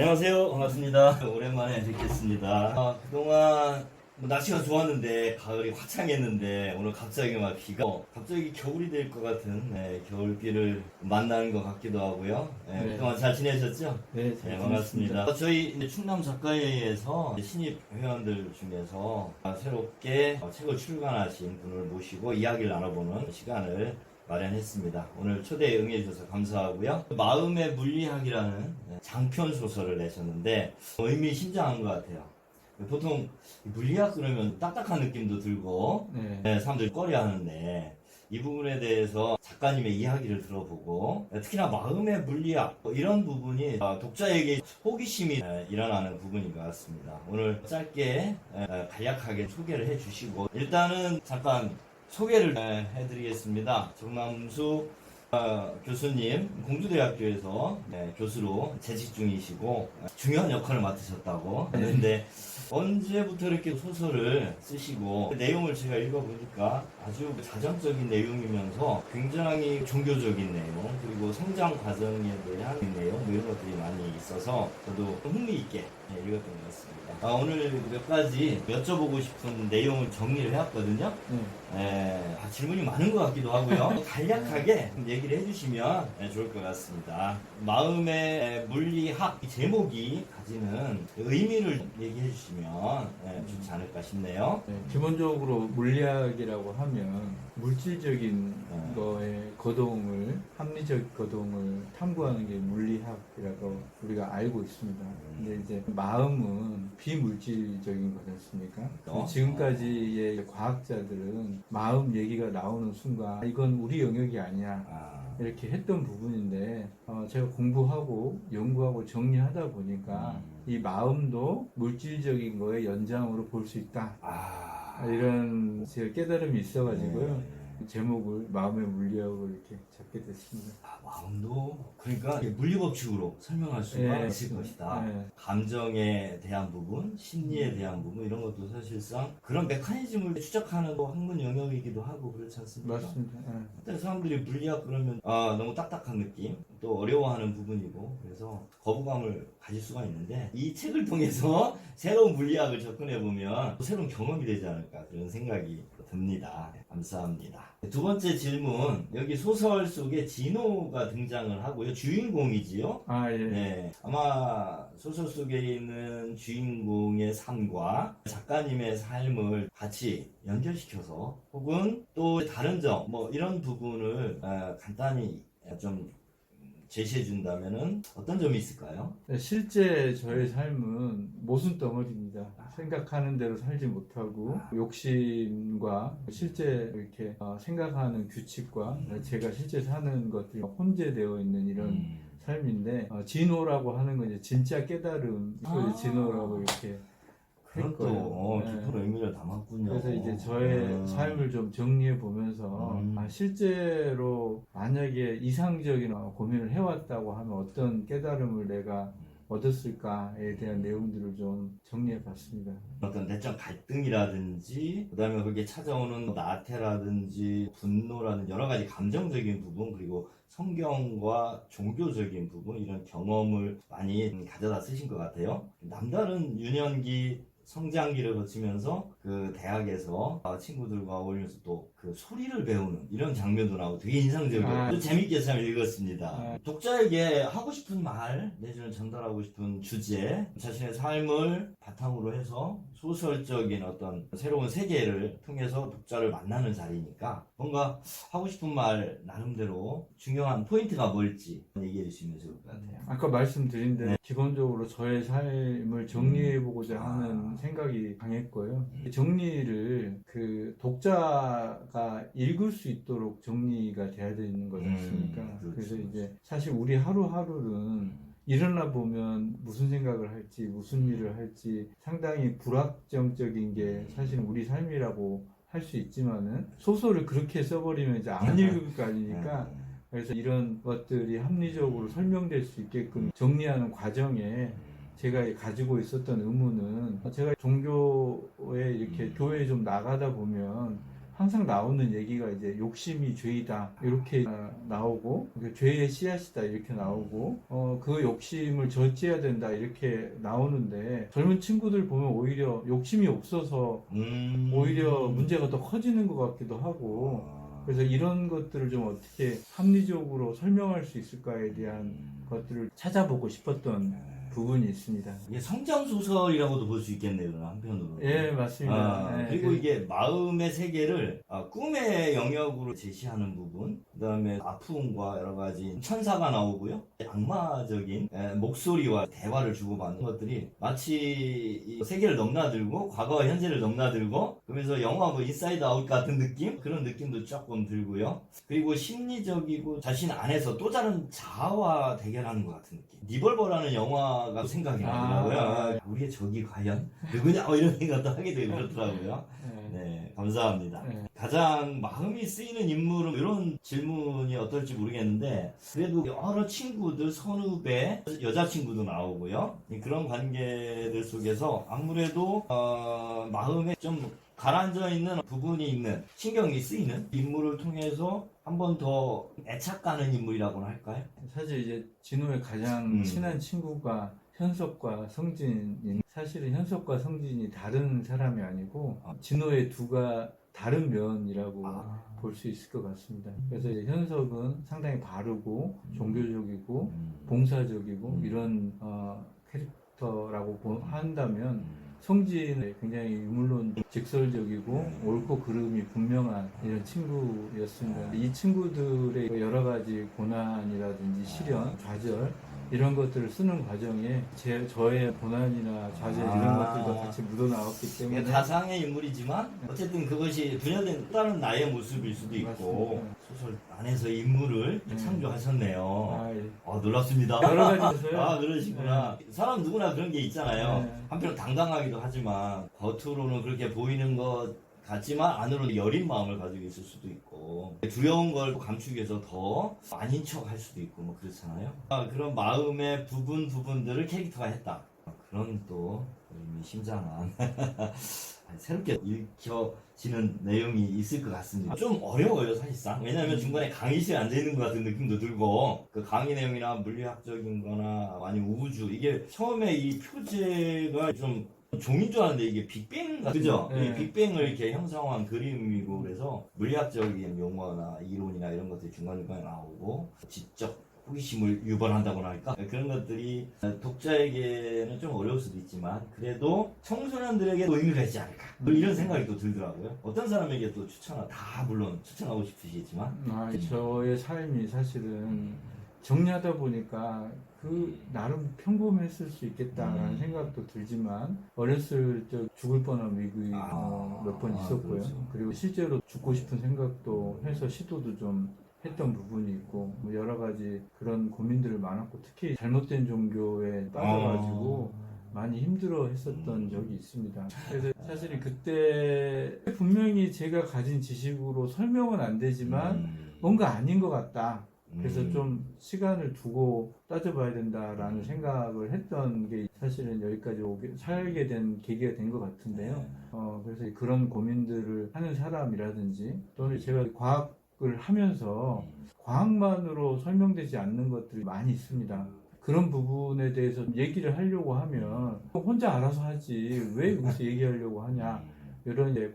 안녕하세요. 반갑습니다. 오랜만에 뵙겠습니다. 아, 그동안 뭐 날씨가 좋았는데 가을이 화창했는데 오늘 갑자기 막 비가 어, 갑자기 겨울이 될 것 같은 네, 겨울비를 만나는 것 같기도 하고요. 네, 네. 그동안 잘 지내셨죠? 네, 잘 네, 반갑습니다. 어, 저희 이제 충남 작가회에서 신입 회원들 중에서 새롭게 어, 책을 출간하신 분을 모시고 이야기를 나눠보는 시간을 마련했습니다. 오늘 초대에 응해주셔서 감사하고요. 마음의 물리학이라는 장편 소설을 내셨는데 의미심장한 것 같아요. 보통 물리학 그러면 딱딱한 느낌도 들고 네. 네, 사람들이 꺼려하는데 이 부분에 대해서 작가님의 이야기를 들어보고 특히나 마음의 물리학 뭐 이런 부분이 어, 독자에게 호기심이 에, 일어나는 부분인 것 같습니다. 오늘 짧게 에, 간략하게 소개를 해주시고 일단은 잠깐 소개를 에, 해드리겠습니다. 정남수 어, 교수님 공주대학교에서 네, 교수로 재직 중이시고 에, 중요한 역할을 맡으셨다고 했는데 언제부터 이렇게 소설을 쓰시고 그 내용을 제가 읽어보니까 아주 자전적인 내용이면서 굉장히 종교적인 내용 그리고 성장 과정에 대한 내용 뭐 이런 것들이 많이 있어서 저도 흥미있게 네, 읽었던 것 같습니다. 아, 오늘 몇 가지 여쭤보고 싶은 내용을 정리를 해왔거든요. 네. 에, 아, 질문이 많은 것 같기도 하고요. 간략하게 좀 얘기를 해주시면 네, 좋을 것 같습니다. 마음의 물리학 이 제목이 가지는 의미를 얘기해 주시면 네, 좋지 않을까 싶네요. 네, 기본적으로 물리학이라고 하면 물질적인 네. 거의 거동을 합리적 거동을 탐구하는 게 물리학이라고 우리가 알고 있습니다. 근데 이제 마음은 비물질적인 거지 않습니까? 어? 지금까지의 과학자들은 마음 얘기가 나오는 순간 아, 이건 우리 영역이 아니야. 아, 이렇게 했던 부분인데 어, 제가 공부하고 연구하고 정리하다 보니까 음. 이 마음도 물질적인 거의 연장으로 볼 수 있다 아, 이런 제가 깨달음이 있어가지고요 네. 제목을 마음의 물리학으로 이렇게 잡게 됐습니다. 아, 마음도 그러니까 이게 물리법칙으로 설명할 수가 네, 있을 네. 것이다. 네. 감정에 대한 부분, 심리에 대한 부분 이런 것도 사실상 그런 메커니즘을 추적하는 또 학문 영역이기도 하고 그렇지 않습니까? 맞습니다. 예. 근데 사람들이 물리학 그러면 아, 너무 딱딱한 느낌, 또 어려워하는 부분이고 그래서 거부감을 가질 수가 있는데 이 책을 통해서 새로운 물리학을 접근해 보면 새로운 경험이 되지 않을까 그런 생각이 듭니다. 네, 감사합니다. 두 번째 질문 여기 소설 속에 진호가 등장을 하고요 주인공이지요. 아 예. 네, 아마 소설 속에 있는 주인공의 삶과 작가님의 삶을 같이 연결시켜서 혹은 또 다른 점, 뭐 이런 부분을 아, 간단히 좀 제시해 준다면은 어떤 점이 있을까요? 네, 실제 저의 삶은 모순 덩어리입니다. 생각하는 대로 살지 못하고 욕심과 실제 이렇게 어, 생각하는 규칙과 제가 실제 사는 것들이 혼재되어 있는 이런 음. 삶인데 어, 진호라고 하는 건 이제 진짜 깨달음 그 아. 진호라고 이렇게 그런 또. 어, 네. 깊은 의미를 담았군요. 그래서 이제 저의 음. 삶을 좀 정리해 보면서 음. 아, 실제로 만약에 이상적인 어, 고민을 해왔다고 하면 어떤 깨달음을 내가 얻었을까에 대한 내용들을 좀 정리해 봤습니다. 어떤 내적 갈등이라든지 그다음에 거기에 찾아오는 나태라든지 분노라든지 여러 가지 감정적인 부분 그리고 성경과 종교적인 부분 이런 경험을 많이 가져다 쓰신 것 같아요. 남다른 유년기 성장기를 거치면서 그 대학에서 아, 친구들과 어울리면서 또 그 소리를 배우는 이런 장면도 나오고 되게 인상적이고 아. 또 재밌게 잘 읽었습니다. 아. 독자에게 하고 싶은 말 내지는 전달하고 싶은 주제 자신의 삶을 바탕으로 해서 소설적인 어떤 새로운 세계를 통해서 독자를 만나는 자리니까 뭔가 하고 싶은 말 나름대로 중요한 포인트가 뭘지 얘기해 주시면 좋을 것 같아요. 아까 말씀드린 대로 네. 기본적으로 저의 삶을 정리해 보고자 음. 하는 아. 생각이 강했고요. 음. 정리를 그 독자가 읽을 수 있도록 정리가 돼야 되는 거지 음, 않습니까? 그렇죠. 그래서 이제 사실 우리 하루하루는 일어나 보면 무슨 생각을 할지 무슨 일을 할지 상당히 불확정적인 게 사실 우리 삶이라고 할 수 있지만은 소설을 그렇게 써버리면 이제 안 읽을 거 아니니까 그래서 이런 것들이 합리적으로 설명될 수 있게끔 정리하는 과정에 제가 가지고 있었던 의무는 제가 종교에 이렇게 교회에 좀 나가다 보면 항상 나오는 얘기가 이제 욕심이 죄이다 이렇게 어, 나오고 그 죄의 씨앗이다 이렇게 나오고 어, 그 욕심을 절제해야 된다 이렇게 나오는데 젊은 친구들 보면 오히려 욕심이 없어서 음. 오히려 문제가 더 커지는 것 같기도 하고 아. 그래서 이런 것들을 좀 어떻게 합리적으로 설명할 수 있을까에 대한 음. 것들을 찾아보고 싶었던 네. 부분이 있습니다. 이게 성장 소설이라고도 볼 수 있겠네요, 한편으로. 예, 맞습니다. 아, 예, 그리고 그- 이게 마음의 세계를 아, 꿈의 영역으로 제시하는 부분, 그 다음에 아픔과 여러 가지 천사가 나오고요. 악마적인 에, 목소리와 대화를 주고받는 것들이 마치 이 세계를 넘나들고 과거와 현재를 넘나들고 그러면서 영화 뭐 인사이드 아웃 같은 느낌? 그런 느낌도 조금 들고요. 그리고 심리적이고 자신 안에서 또 다른 자아와 대결하는 것 같은 느낌. 리벌버라는 영화 가 생각이 나더라고요. 아. 아, 우리의 적이 과연 누구냐? 뭐 이런 생각도 하게 되고 그렇더라고요. 예, 네, 감사합니다. 예. 가장 마음이 쓰이는 인물은 이런 질문이 어떨지 모르겠는데 그래도 여러 친구들 선후배 여자친구도 나오고요 그런 관계들 속에서 아무래도 어, 마음에 좀 가라앉아 있는 부분이 있는 신경이 쓰이는 인물을 통해서 한 번 더 애착 가는 인물이라고나 할까요? 사실 이제 진호의 가장 음. 친한 친구가 현석과 성진인 사실은 현석과 성진이 다른 사람이 아니고 아. 진호의 두가 다른 면이라고 아. 볼 수 있을 것 같습니다. 그래서 이제 현석은 상당히 바르고 종교적이고 음. 봉사적이고 음. 이런 어, 캐릭터라고 보- 한다면 음. 성진은 굉장히 유물론 직설적이고 음. 옳고 그름이 분명한 이런 친구였습니다. 이 친구들의 여러 가지 고난이라든지 시련, 좌절 이런 것들을 쓰는 과정에 제 저의 고난이나 좌절 이런 아. 것들도 같이 묻어나왔기 때문에 가상의 인물이지만 어쨌든 그것이 분열된 또 다른 나의 모습일 수도 있고 맞습니다. 소설 안에서 인물을 음. 창조하셨네요. 아, 예. 아 놀랍습니다. 여러 가지 있어요. 아 그러시구나. 사람 누구나 그런 게 있잖아요. 네. 한편 당당하기도 하지만 겉으로는 그렇게 보이는 것 같지만 안으로 여린 마음을 가지고 있을 수도 있고 두려운 걸 감추기 위해서 더 아닌 척 할 수도 있고 뭐 그렇잖아요. 아, 그런 마음의 부분 부분들을 캐릭터가 했다. 아, 그런 또 이미 심장한 새롭게 읽혀지는 내용이 있을 것 같습니다. 좀 어려워요, 사실상. 왜냐하면 중간에 강의실에 앉아 있는 것 같은 느낌도 들고, 그 강의 내용이나 물리학적인 거나 아니면 우주, 이게 처음에 이 표제가 좀 종인 줄 알았는데 이게 빅뱅 같은 그죠? 네. 이 빅뱅을 이렇게 형상화한 그림이고 그래서 물리학적인 용어나 이론이나 이런 것들이 중간중간에 나오고 지적 호기심을 유발한다고나 할까? 그런 것들이 독자에게는 좀 어려울 수도 있지만 그래도 청소년들에게 의미가 있지 않을까? 뭐 이런 생각이 또 들더라고요. 어떤 사람에게 또 추천하, 다 물론 추천하고 싶으시겠지만 아, 저의 삶이 사실은 정리하다 보니까 그 나름 평범했을 수 있겠다라는 음. 생각도 들지만 어렸을 적 죽을 뻔한 위기 아, 몇번 아, 있었고요. 그렇죠. 그리고 실제로 죽고 싶은 생각도 해서 시도도 좀 했던 부분이 있고 뭐 여러 가지 그런 고민들을 많았고 특히 잘못된 종교에 빠져가지고 많이 힘들어 했었던 음. 적이 있습니다. 그래서 사실은 그때 분명히 제가 가진 지식으로 설명은 안 되지만 음. 뭔가 아닌 것 같다. 그래서 음. 좀 시간을 두고 따져봐야 된다라는 음. 생각을 했던 게 사실은 여기까지 오게, 살게 된 계기가 된 것 같은데요. 네. 어, 그래서 그런 고민들을 하는 사람이라든지 또는 제가 과학 을 하면서 음. 과학만으로 설명되지 않는 것들이 많이 있습니다. 그런 부분에 대해서 얘기를 하려고 하면 혼자 알아서 하지 왜 여기서 얘기하려고 하냐 음. 이런